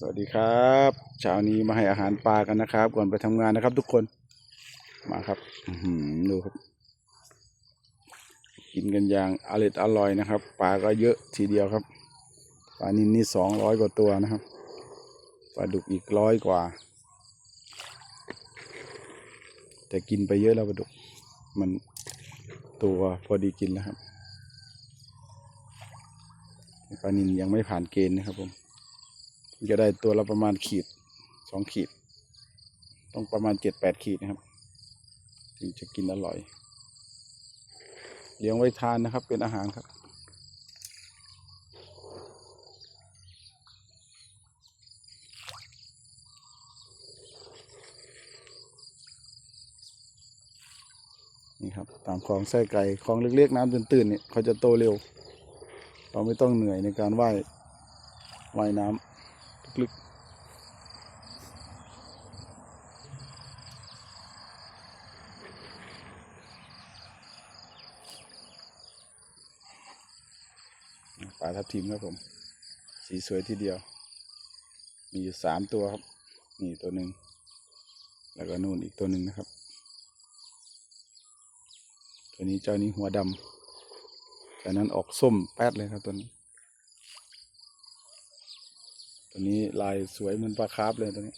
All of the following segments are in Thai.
สวัสดีครับเช้านี้มาให้อาหารปลากันนะครับ ก่อนไปทำงานนะครับ ทุกคนมาครับอืดูครับ กินกันอย่างอร่อยอร่อยนะครับปลาก็เยอะทีเดียวครับปลานินนี่สองร้อยกว่าตัวนะครับปลาดุกอีกร้อยกว่า แต่กินไปเยอะแล้วปลาดุก มันตัวพอดีกินแล้วครับปลานินยังไม่ผ่านเกณฑ์นะครับผม จะได้ตัวละประมาณขีดสองขีด ต้องประมาณเจ็ดแปดขีดนะครับ ถึงจะกินอร่อย เลี้ยงไว้ทานนะครับ เป็นอาหารครับนี่ครับตามคลองไส้ไก่คลองเล็กๆน้ำตื้นๆเนี่ยเขาจะโตเร็ว เราไม่ต้องเหนื่อยในการว่ายว่ายน้ำ ลึกปลาทับทิมครับผม สีสวยทีเดียว มีอยู่สามตัวครับ นี่ตัวหนึ่ง แล้วก็นู่นอีกตัวหนึ่งนะครับ ตัวนี้เจ้านี้หัวดำแต่นั้นออกส้มแป๊ดเลยครับตัวนี้ ตัวนี้ลายสวยเหมือนปลาคาร์ฟเลยตัวนี้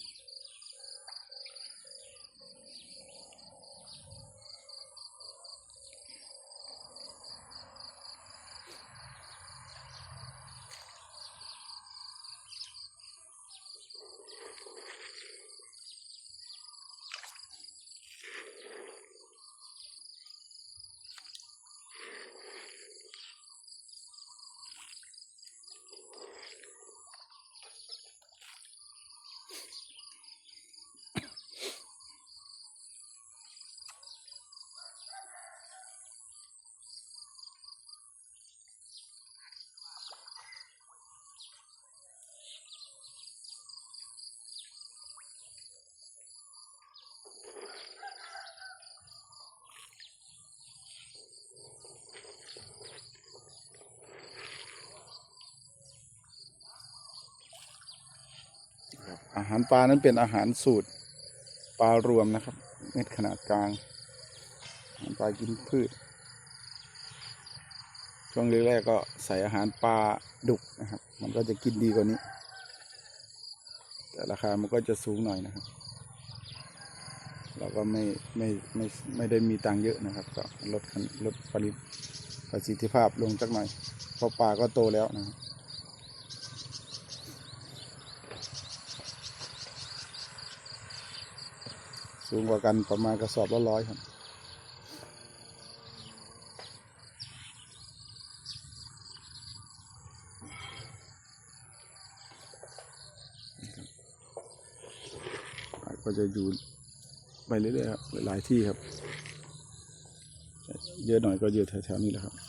อาหารปลานั้นเป็นอาหารสูตรปลารวมนะครับ เม็ดขนาดกลางอาหารปลากินพืช ช่วงแรกๆก็ใส่อาหารปลาดุกนะครับ มันก็จะกินดีกว่านี้ แต่ราคามันก็จะสูงหน่อยนะครับ เราก็ไม่ไม่ไม่ไม่ได้มีตังค์เยอะนะครับ ก็ลดคันลดผลิตประสิทธิภาพลงจักหน่อยเพราะปลาก็โตแล้วนะครับ สูงกว่ากันประมาณกระสอบละร้อยครับ ก็จะอยู่ไปเรื่อยๆครับหลายที่ครับ เยอะหน่อยก็อยู่แถวๆนี้แหละครับ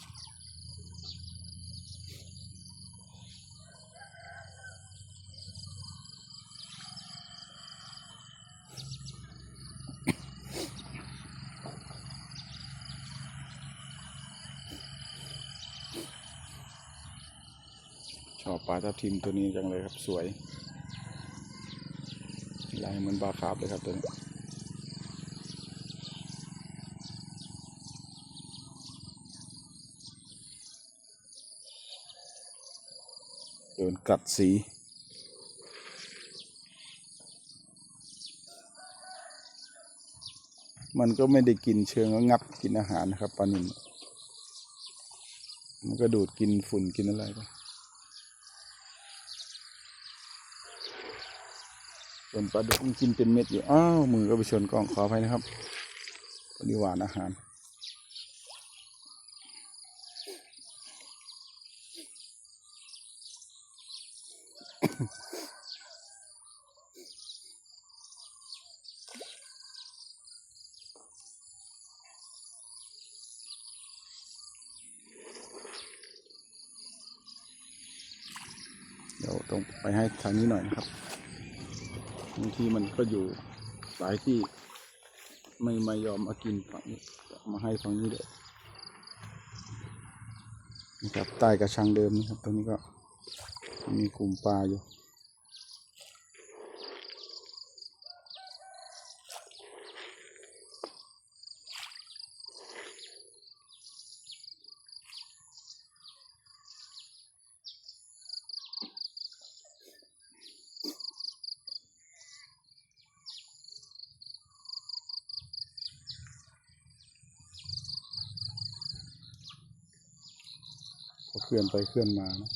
ปลาทับทิมตัวนี้จังเลยครับสวยลายเหมือนปลาคาร์ฟเลยครับตัวนี้โดนกัดสีมันก็ไม่ได้กินเชิงงับกินอาหารนะครับปลานิลมันก็ดูดกินฝุ่นกินอะไรไป ส่วนปลาดุกกินเป็นเม็ดอยู่ อ้าว มือก็ไปชนกล้องขออภัยนะครับพอดีหวานอาหารเดี๋ยวต้องไปให้ทางนี้หน่อยนะครับ บางทีมันก็อยู่หลายที่ไม่ไม่ยอมมากินฝั่งนี้มาให้ฝั่งนี้เลยนะครับใต้กระชังเดิมนะครับตรงนี้ก็มีกลุ่มปลาอยู่ เคลื่อนไปเคลื่อนมานะ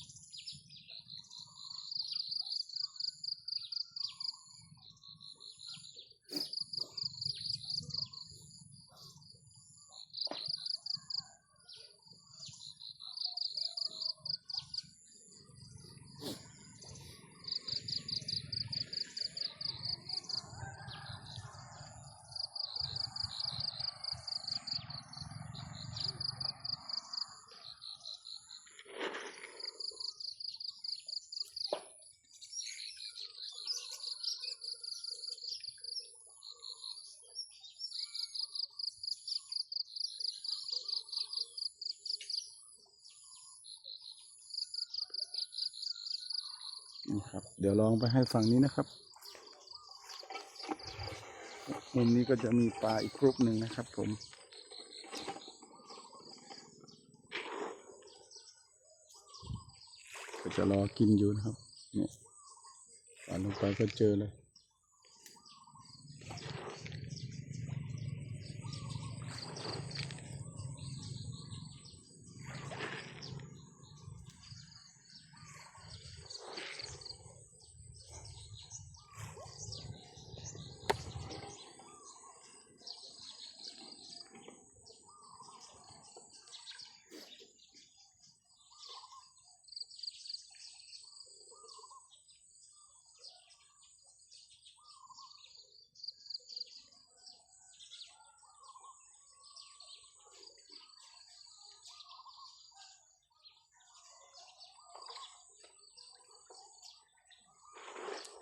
นะครับ เดี๋ยวลองไปให้ฝั่งนี้นะครับ มุมนี้ก็จะมีปลาอีกกรุ๊ปหนึ่งนะครับ ผมก็จะรอกินอยู่นะครับเนี่ยปันลงไปก็เจอเลย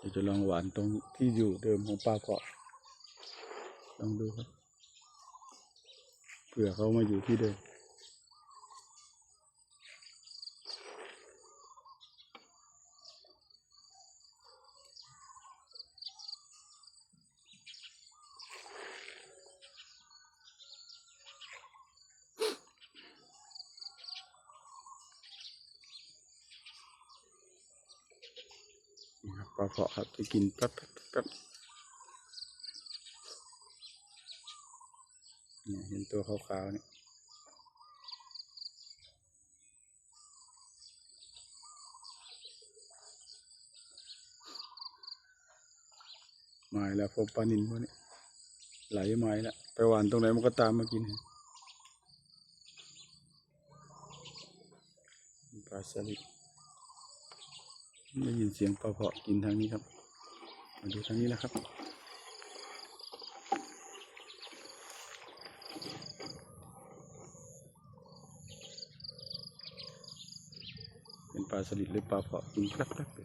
ดี๋ยวจะลองหวานตรงที่อยู่เดิมของปลาเกาะลองดูครับเผื่อเขามาอยู่ที่เดิม ปลาเกาะครับจะกินแป๊บแป๊บเนี่ยเห็นตัวขาวๆเนี่ยหมายแล้วพบปลานินพวกนี้ไหลไม้แล้วไปหวานตรงไหนมันก็ตามมากินปลาสลิด ได้ยินเสียงปลาเพาะกินทางนี้ครับ มาดูทางนี้นะครับ เป็นปลาสลิดหรือปลาเพาะกินแป๊บๆไป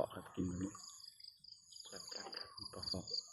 าะครับกินแบบนี้ครับครับปลาเคา